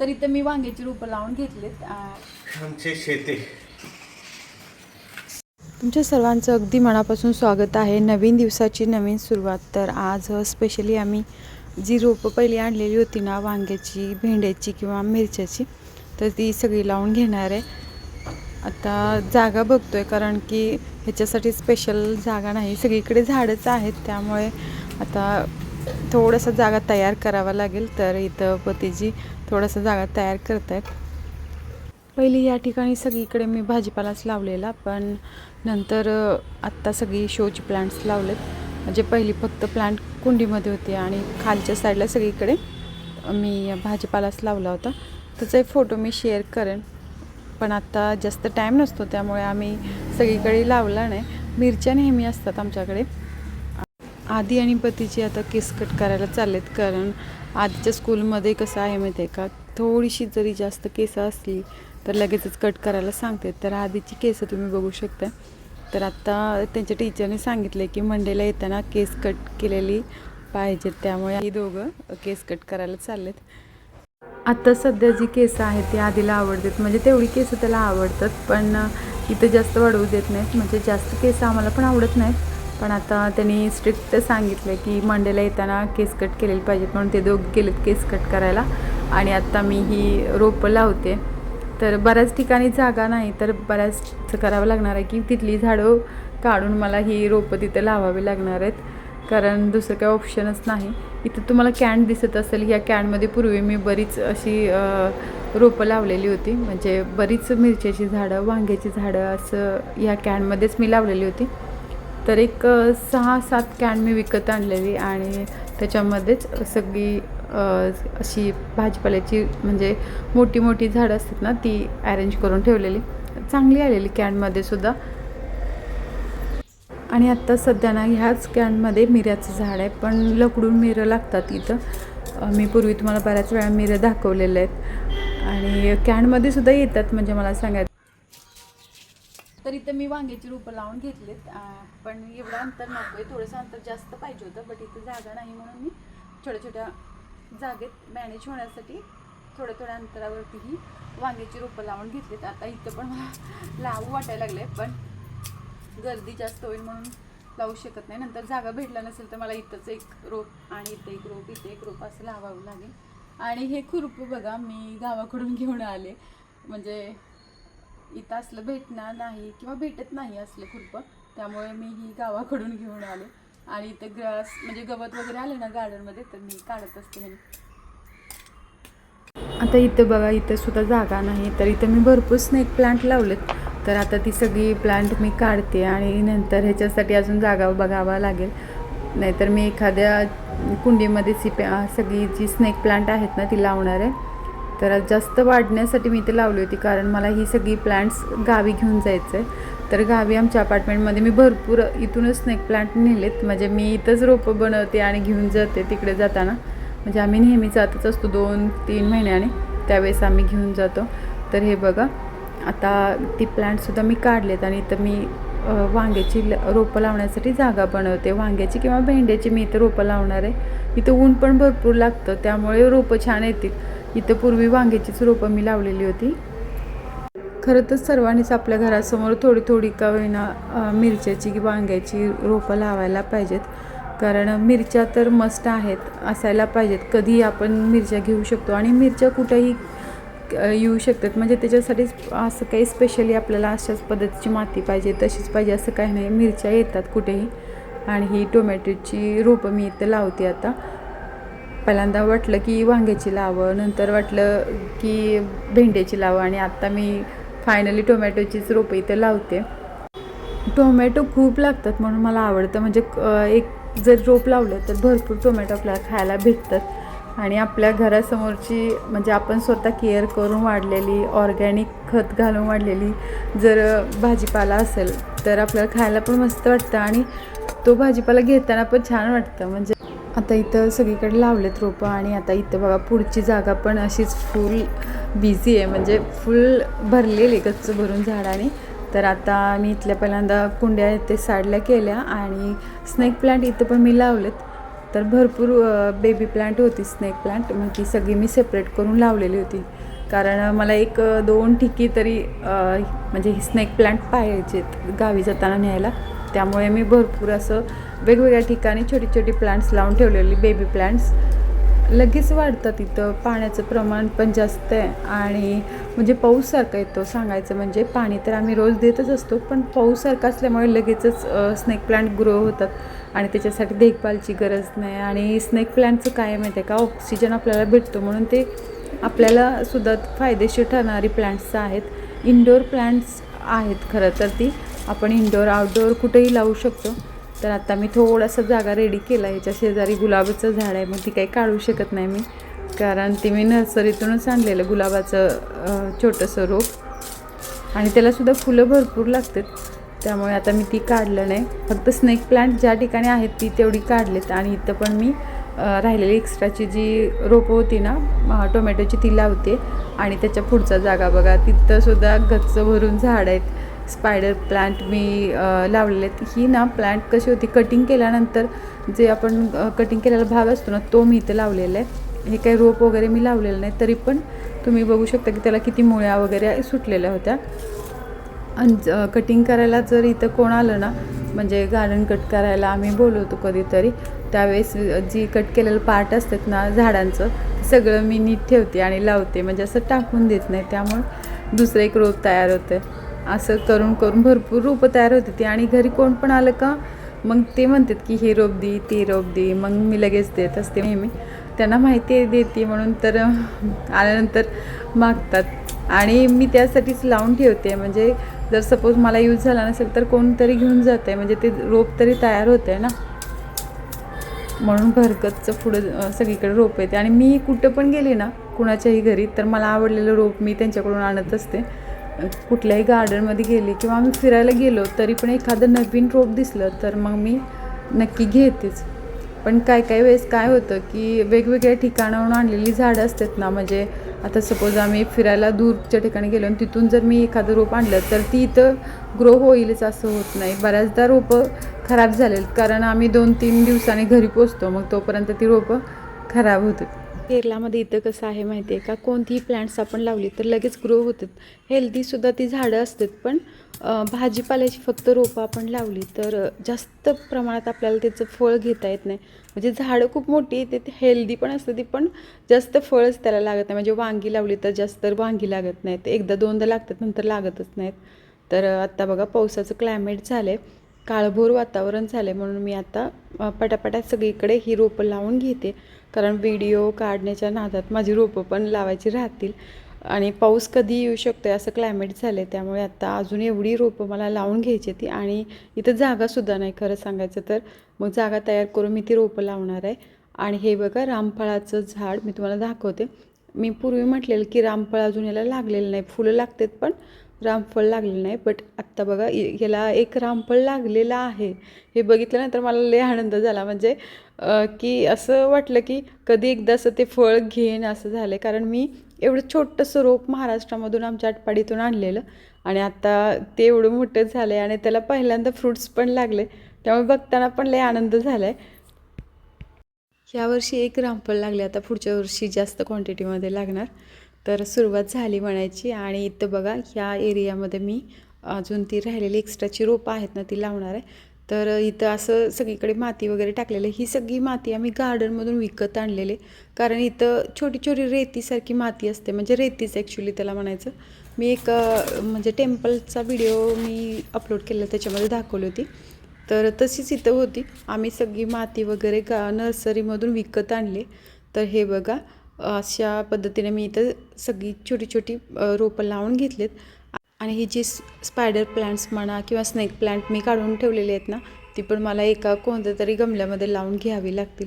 तर इथं मी वांग्याची रोपं लावून घेतलीत. आ, आमचे शेते. तुमच्या सर्वांचं अगदी मनापासून स्वागत आहे. नवीन दिवसाची नवीन सुरुवात. तर आज स्पेशली आम्ही जी रोपं पहिली आणलेली होती ना वांग्याची भेंड्याची किंवा मिरच्याची तर ती सगळी लावून घेणार आहे. आता जागा बघतोय कारण की ह्याच्यासाठी स्पेशल जागा नाही. सगळीकडे झाडंच आहेत. त्यामुळे आता थोडंसं जागा तयार करावा लागेल तर इथं पतीजी थोडंसं जागा तयार करत आहेत पहिली या ठिकाणी सगळीकडे मी भाजीपालाच लावलेला पण नंतर आत्ता सगळी शोची प्लांट्स लावलेत. म्हणजे पहिली फक्त प्लांट कुंडीमध्ये होते आणि खालच्या साईडला सगळीकडे मी भाजीपालाच लावला होता. त्याचा एक फोटो मी शेअर करेन. पण आत्ता जास्त टाईम नसतो त्यामुळे आम्ही सगळीकडे लावला नाही. मिरच्या नेहमी असतात आमच्याकडे. आधी आणि पतीची आता केस कट करायला चाललेत कारण आधीच्या स्कूलमध्ये कसं आहे माहिती आहे का थोडीशी जरी जास्त केसं असली तर लगेचच कट करायला सांगते. तर आधीची केसं तुम्ही बघू शकता. तर आत्ता त्यांच्या टीचरने सांगितले की मंडेला येताना केस कट केलेली पाहिजेत त्यामुळे ही दोघं केस कट करायला चाललेत. आत्ता सध्या जी केसं आहेत ती आधीला आवडतात. म्हणजे तेवढी केसं त्याला आवडतात पण इथं जास्त वाढवू देत नाहीत. म्हणजे जास्त केसं आम्हाला पण आवडत नाहीत. पण आता त्यांनी स्ट्रिक्ट सांगितलं की मंडेला येताना केस कट केलेली पाहिजेत म्हणून ते दोघं गेलेत केस कट करायला. आणि आत्ता मी ही रोपं लावते. तर बऱ्याच ठिकाणी जागा नाही तर बऱ्याच करावं लागणार आहे की तिथली झाडं काढून मला ही रोपं तिथं लावावी लागणार आहेत. कारण दुसरं काही ऑप्शनच नाही. इथं तुम्हाला कॅन दिसत असेल ह्या कॅनमध्ये पूर्वी मी बरीच अशी रोपं लावलेली होती. म्हणजे बरीच मिरच्याची झाडं वांग्याची झाडं असं ह्या कॅनमध्येच मी लावलेली होती. तर एक सहा सात कॅन मी विकत आणलेली आणि त्याच्यामध्येच सगळी अशी भाजीपाल्याची म्हणजे मोठी मोठी झाडं असतात ना ती अरेंज करून ठेवलेली. चांगली आलेली कॅनमध्ये सुद्धा. आणि आत्ता सध्या ना ह्याच कॅनमध्ये मिऱ्याचं झाड आहे पण लकडून मिरं लागतात इथं. मी पूर्वी तुम्हाला बऱ्याच वेळा मिरं दाखवलेल्या आहेत. आणि कॅनमध्ये सुद्धा येतात म्हणजे मला सांगायचं तर इथं मी वांग्याची रोपं लावून घेतलीत. पण एवढं अंतर नको आहे थोडंसं अंतर जास्त पाहिजे होतं बट इथं जागा नाही म्हणून मी छोट्या छोट्या जागेत मॅनेज होण्यासाठी थोड्या थोड्या अंतरावरतीही वांग्याची रोपं लावून घेतलीत. आता इथं पण मला लावू वाटायला लागले पण गर्दी जास्त होईल म्हणून लावू शकत नाही. नंतर जागा भेटला नसेल तर मला इथंच एक रोप आणि इथं एक रोप इथे एक रोप असं लावावं लागेल. आणि हे खुरपं बघा मी गावाकडून घेऊन आले. म्हणजे इथं असलं भेटणार नाही किंवा भेटत नाही असलं खुरपं त्यामुळे मी ही गावाकडून घेऊन आले. आणि इथं ग्रास म्हणजे गवत वगैरे आले ना गार्डनमध्ये तर मी काढत असते आता इथं बघा इथं सुद्धा जागा नाही तर इथं मी भरपूर स्नेक प्लांट लावलेत. तर आता ती सगळी प्लांट मी काढते आणि नंतर ह्याच्यासाठी अजून जागा बघावा लागेल. नाहीतर मी एखाद्या कुंडीमध्ये सी सगळी जी स्नेक प्लांट आहेत ना ती लावणार आहे. तर जास्त वाढण्यासाठी मी इथे लावली होती कारण मला ही सगळी प्लांट्स गावी घेऊन जायचं आहे तर गावी आमच्या अपार्टमेंटमध्ये मी भरपूर इथूनच स्नेक प्लांट नेलेत. म्हणजे मी इथंच रोपं बनवते आणि घेऊन जाते तिकडे जाताना. म्हणजे आम्ही नेहमी जातच असतो दोन तीन महिन्याने. त्यावेळेस आम्ही घेऊन जातो. तर हे बघा आता ती प्लांटसुद्धा मी काढलेत आणि इथं मी वांग्याची ल- रोपं लावण्यासाठी जागा बनवते. वांग्याची किंवा भेंड्याची मी इथं रोपं लावणार आहे. इथं ऊन पण भरपूर लागतं त्यामुळे रोपं छान येतील. इथं पूर्वी वांग्याचीच रोपं मी लावलेली होती. खरं तर सर्वांनीच आपल्या घरासमोर थोडी थोडी का होईना मिरच्याची की वांग्याची रोपं लावायला पाहिजेत. कारण मिरच्या तर मस्त आहेत असायला पाहिजेत. कधी आपण मिरच्या घेऊ शकतो. आणि मिरच्या कुठंही येऊ शकतात. म्हणजे त्याच्यासाठी असं काही स्पेशली आपल्याला अशाच पद्धतीची माती पाहिजे तशीच पाहिजे असं काही नाही. मिरच्या येतात कुठेही. आणि ही टोमॅटोची रोपं मी इथं लावते आता. पहिल्यांदा वाटलं की वांग्याची लावं नंतर वाटलं की भेंड्याची लावं आणि आत्ता मी फायनली टोमॅटोचीच रोपं इथं लावते. टोमॅटो खूप लागतात म्हणून मला आवडतं. म्हणजे एक जर रोप लावलं तर भरपूर टोमॅटो आपल्याला खायला भेटतात. आणि आपल्या घरासमोरची म्हणजे आपण स्वतः केअर करून वाढलेली ऑर्गॅनिक खत घालून वाढलेली जर भाजीपाला असेल तर आपल्याला खायला पण मस्त वाटतं आणि तो भाजीपाला घेताना पण छान वाटतं. म्हणजे आता इथं सगळीकडे लावलेत रोपं आणि आता इथं बघा पुढची जागा पण अशीच फुल बिझी आहे. म्हणजे फुल भरलेली गच्च भरून झाडाने. तर आता मी इथल्या पहिल्यांदा कुंड्या ते साडल्या केल्या आणि स्नेक प्लांट इथं पण मी लावलेत. तर भरपूर बेबी प्लांट होती स्नेक प्लांट मग ती सगळी मी सेपरेट करून लावलेली होती. कारण मला एक दोन ठिकी तरी म्हणजे स्नेक प्लांट पाहिजेत गावी जाताना न्यायला. त्यामुळे मी भरपूर असं वेगवेगळ्या ठिकाणी छोटी छोटी प्लांट्स लावून ठेवलेली बेबी प्लांट्स लगेच वाढतात इथं. पाण्याचं प्रमाण पण जास्त आहे. आणि म्हणजे पाऊससारखा येतो. सांगायचं म्हणजे पाणी तर आम्ही रोज देतच असतो पण पाऊससारखा असल्यामुळे लगेचच स्नेक प्लांट ग्रो होतात. आणि त्याच्यासाठी देखभालची गरज नाही. आणि स्नेक प्लांटचं काय माहिती आहे का? ऑक्सिजन आपल्याला भेटतो म्हणून ते आपल्याला सुद्धा फायदेशीर ठरणारी प्लांट्स आहेत. इंडोर प्लांट्स आहेत खरं तर ती. आपण इंडोर आउटडोअर कुठेही लावू शकतो. तर आता मी थोडासा जागा रेडी केला याच्या शेजारी गुलाबाचं झाड आहे. मग ती काही काढू शकत नाही मी. कारण ती मी नर्सरीतूनच आणलेलं गुलाबाचं छोटंसं रोप. आणि त्यालासुद्धा फुलं भरपूर लागतात. त्यामुळे आता मी ती काढलं नाही. फक्त स्नेक प्लांट ज्या ठिकाणी आहेत ती तेवढी काढलेत. आणि इथं पण मी राहिलेली एक्स्ट्राची जी रोपं होती ना टोमॅटोची ती लावते. आणि त्याच्या पुढचा जागा बघा. तिथंसुद्धा गच्च भरून झाड आहेत. स्पायडर प्लांट मी लावलेले आहेत. ही ना प्लांट कशी होती? कटिंग केल्यानंतर जे आपण कटिंग केलेला भाग असतो ना तो मी इथं लावलेला आहे. हे काही रोप वगैरे मी लावलेलं नाही तरी पण तुम्ही बघू शकता की त्याला किती मुळ्या वगैरे सुटलेल्या होत्या. आणि कटिंग करायला जर इथं कोण आलं ना म्हणजे गार्डन कट करायला आम्ही बोलवतो कधीतरी त्यावेळेस जी कट केलेलं पार्ट असतात ना झाडांचं सगळं मी नीट ठेवते आणि लावते. म्हणजे असं टाकून देत नाही त्यामुळे दुसरं एक रोप तयार होतं असं करून करून भरपूर रोपं तयार होते ती. आणि घरी कोण पण आलं का मग ते म्हणतात की हे रोप दे ते रोप दे. मग मी लगेच देत असते नेहमी. त्यांना माहिती देते म्हणून तर आल्यानंतर मागतात. आणि मी त्यासाठीच लावून ठेवते. म्हणजे जर सपोज मला यूज झाला नसेल तर कोणतरी घेऊन जात आहे म्हणजे ते रोप तरी तयार होतं आहे ना. म्हणून भरकतचं पुढं सगळीकडे रोप येते. आणि मी कुठं पण गेले ना कुणाच्याही घरी तर मला आवडलेलं रोप मी त्यांच्याकडून आणत असते. कुठल्याही गार्डनमध्ये गेले किंवा आम्ही फिरायला गेलो तरी पण एखादं नवीन रोप दिसलं तर मग मी नक्की घेतेच. पण काय काय वेळेस काय होतं की वेगवेगळ्या ठिकाणाहून आणलेली झाडं असतात ना म्हणजे आता सपोज आम्ही फिरायला दूरच्या ठिकाणी गेलो आणि तिथून जर मी एखादं रोप आणलं तर ती इथं ग्रो होईलच असं होत नाही. बऱ्याचदा रोपं खराब झालेत कारण आम्ही दोन तीन दिवसांनी घरी पोचतो मग तोपर्यंत ती रोपं खराब होतात. केरलामध्ये इथं कसं आहे माहिती आहे का? कोणतीही प्लांट्स आपण लावली तर लगेच ग्रो होतात. हेल्दीसुद्धा ती झाडं असतात पण भाजीपाल्याची फक्त रोपं आपण लावली तर जास्त प्रमाणात आपल्याला त्याचं फळ घेता येत नाही. म्हणजे झाडं खूप मोठी येते ते हेल्दी पण असतं ती पण जास्त फळच त्याला लागत नाही. म्हणजे वांगी लावली तर जास्त वांगी लागत नाहीत. एकदा दोनदा लागतात नंतर लागतच नाहीत. तर आत्ता बघा पावसाचं क्लायमेट झालं आहे काळभोर वातावरण झाले म्हणून मी आता पटापटा सगळीकडे ही रोपं लावून घेते. कारण व्हिडिओ काढण्याच्या नादात माझी रोपं पण लावायची राहतील. आणि पाऊस कधी येऊ शकतो असं क्लायमेट झालं आहे त्यामुळे आता अजून एवढी रोपं मला लावून घ्यायची ती आणि इथं जागासुद्धा नाही खरं सांगायचं तर. मग जागा तयार करून मी ती रोपं लावणार आहे. आणि हे बघा रामफळाचं झाड मी तुम्हाला दाखवते. मी पूर्वी म्हटलेलं की रामफळ अजून याला लागलेलं नाही फुलं लागतात पण. रामफळ लागलेलं नाही बट आत्ता बघा याला एक रामफळ लागलेलं आहे. हे बघितल्यानंतर मला लय आनंद झाला. म्हणजे की असं वाटलं की कधी एकदा असं ते फळ घेईन असं झालं कारण मी एवढं छोटंसं रोप महाराष्ट्रामधून आमच्या आटपाडीतून आणलेलं आणि आता ते एवढं मोठं झालं आहे आणि त्याला पहिल्यांदा फ्रुट्स पण लागले. त्यामुळे बघताना पण लय आनंद झाला आहे यावर्षी एक रामफळ लागले. आता पुढच्या वर्षी जास्त क्वांटिटीमध्ये लागणार. तर सुरुवात झाली म्हणायची आणि इथं बघा ह्या एरियामध्ये मी अजून ती राहिलेली एक्स्ट्राची रोपं आहेत ना ती लावणार आहे. तर इथं असं सगळीकडे माती वगैरे टाकलेली ही सगळी माती आम्ही गार्डनमधून विकत आणलेले कारण इथं छोटी छोटी रेतीसारखी माती असते. म्हणजे रेतीच ॲक्च्युली त्याला म्हणायचं. मी एक म्हणजे टेम्पलचा व्हिडिओ मी अपलोड केला त्याच्यामध्ये दाखवली होती. तर तशीच इथं होती. आम्ही सगळी माती वगैरे गा नर्सरीमधून विकत आणले. तर हे बघा अशा पद्धतीने मी इथं सगळी छोटी छोटी रोपं लावून घेतलीत. आणि ही जी स्पायडर प्लांट्स म्हणा किंवा स्नेक प्लांट मी काढून ठेवलेले आहेत ना ती पण मला एका कोणत्या तरी गमल्यामध्ये लावून घ्यावी लागतील.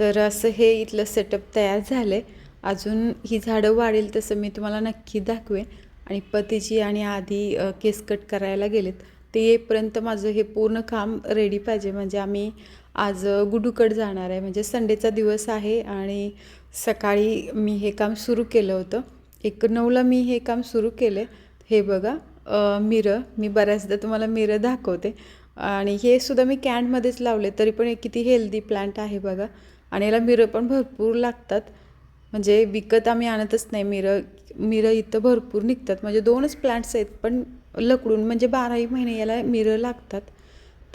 तर असं हे इथलं सेटअप तयार झालं आहे अजून ही झाडं वाढेल तसं मी तुम्हाला नक्की दाखवेन. आणि पतीची आणि आधी केस कट करायला गेलेत. ते येईपर्यंत माझं हे पूर्ण काम रेडी पाहिजे. म्हणजे आम्ही आज गुडूकड जाणार आहे. म्हणजे संडेचा दिवस आहे आणि सकाळी मी हे काम सुरू केलं होतं. एक नऊला मी हे काम सुरू केले. हे बघा मिरं. मी बऱ्याचदा तुम्हाला मिरं दाखवते. आणि हे सुद्धा मी कॅनमध्येच लावले. तरी पण एक किती हेल्दी प्लांट आहे बघा. आणि याला मिरं पण भरपूर लागतात. म्हणजे विकत आम्ही आणतच नाही मिरं. मिरं इथं भरपूर निघतात. म्हणजे दोनच प्लांट्स आहेत पण लकडून म्हणजे बाराही महिने याला मिरं लागतात.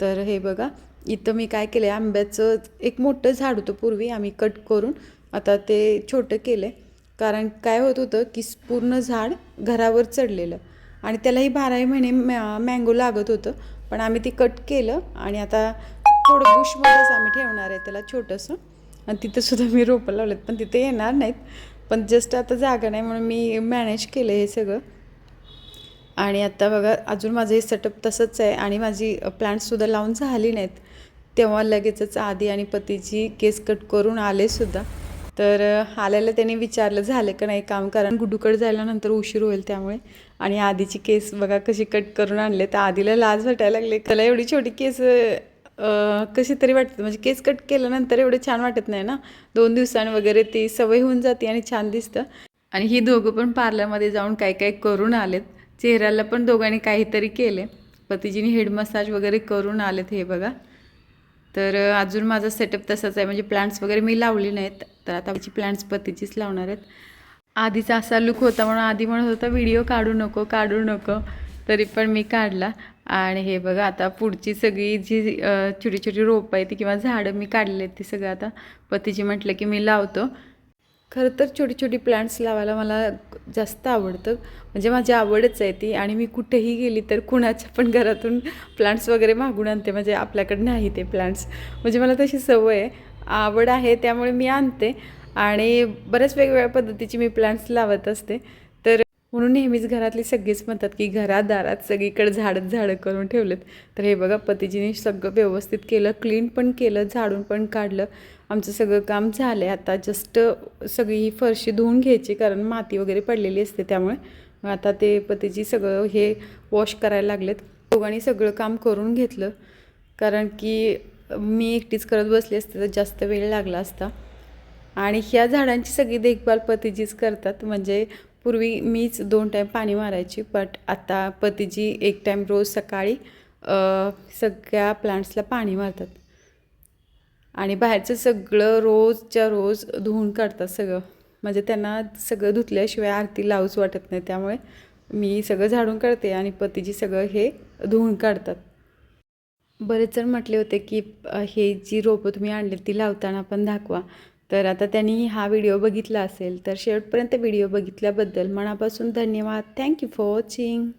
तर हे बघा इथं मी काय केलं आहे आंब्याचं एक मोठं झाड होतं पूर्वी आम्ही कट करून आता ते छोटं केलं आहे कारण काय होत होतं की पूर्ण झाड घरावर चढलेलं. आणि त्यालाही बाराही महिने मॅ मँगो लागत होतं. पण आम्ही ते कट केलं आणि आता थोडं बुशमध्येच आम्ही ठेवणार आहे त्याला छोटंसं. आणि तिथं सुद्धा मी रोपं लावलेत पण तिथे येणार नाहीत. पण जस्ट आता जागा नाही म्हणून मी मॅनेज केलं हे सगळं. आणि आता बघा अजून माझं हे सेटअप तसंच आहे आणि माझी प्लांट्ससुद्धा लावून झाली नाहीत. तेव्हा लगेचच आधी आणि पतीची केस कट करून आले सुद्धा. तर आल्याला त्याने विचारलं झालं का नाही काम? कारण गुड्डूकडे जायला नंतर उशीर होईल त्यामुळे. आणि आधीची केस बघा कशी कट करून आणले. तर आधीला लाज वाटायला लागले. त्याला एवढी छोटी केस कशी तरी वाटते. म्हणजे केस कट केल्यानंतर एवढं छान वाटत नाही ना? दोन दिवसांनी वगैरे ती सवय होऊन जाते आणि छान दिसतं. आणि ही दोघं पण पार्लरमध्ये जाऊन काय काय करून आलेत. चेहऱ्याला पण दोघांनी काहीतरी केले पतीजीने हेड मसाज वगैरे करून आलेत हे बघा. तर अजून माझा सेटअप तसाच आहे. म्हणजे प्लांट्स वगैरे मी लावली नाहीत. तर आता माझी प्लांट्स पतीचीच लावणार आहेत. आधीचा असा लुक होता म्हणून आधी म्हणत होता व्हिडिओ काढू नको काढू नको. तरी पण मी काढला. आणि हे बघा आता पुढची सगळी जी छोटी छोटी रोपं आहेत ती किंवा झाडं मी काढले ती सगळं आता पतीजी म्हटलं की मी लावतो. खरं तर छोटी छोटी प्लांट्स लावायला मला जास्त आवडतं. म्हणजे माझी आवडच आहे ती. आणि मी कुठेही गेली तर कुणाच्या पण घरातून प्लांट्स वगैरे मागून आणते. म्हणजे आपल्याकडे नाही ते प्लांट्स म्हणजे मला तशी सवय आहे. आवड आहे त्यामुळे मी आणते. आणि बऱ्याच वेगवेगळ्या पद्धतीची मी प्लांट्स लावत असते. तर म्हणून नेहमीच घरातली सगळीच म्हणतात की घरात दारात सगळीकडे झाडच झाडं करून ठेवलेत. तर हे बघा पतीजीने सगळं व्यवस्थित केलं क्लीन पण केलं झाडून पण काढलं. आमचं सगळं काम झालं आहे आता जस्ट सगळी ही फरशी धुवून घ्यायची कारण माती वगैरे पडलेली असते त्यामुळे. आता ते पतीजी सगळं हे वॉश करायला लागलेत. दोघांनी सगळं काम करून घेतलं. कारण की मी एकटीच करत बसली असते तर जास्त वेळ लागला असता. आणि ह्या झाडांची सगळी देखभाल पतीजीच करतात. म्हणजे पूर्वी मीच दोन टाईम पाणी मारायची बट आता पतीजी एक टाईम रोज सकाळी सगळ्या प्लांट्सला पाणी मारतात. आणि बाहेरचं सगळं रोजच्या रोज धुवून काढतात सगळं. म्हणजे त्यांना सगळं धुतल्याशिवाय आरती लावूच वाटत नाही. त्यामुळे मी सगळं झाडून काढते आणि पतीजी सगळं हे धुवून काढतात. बरेच जण म्हटले होते की हे जी रोपं तुम्ही आणली ती लावताना पण दाखवा. तर आता त्यांनी हा व्हिडिओ बघितला असेल तर शेवटपर्यंत व्हिडिओ बघितल्याबद्दल मनापासून धन्यवाद. Thank you for watching.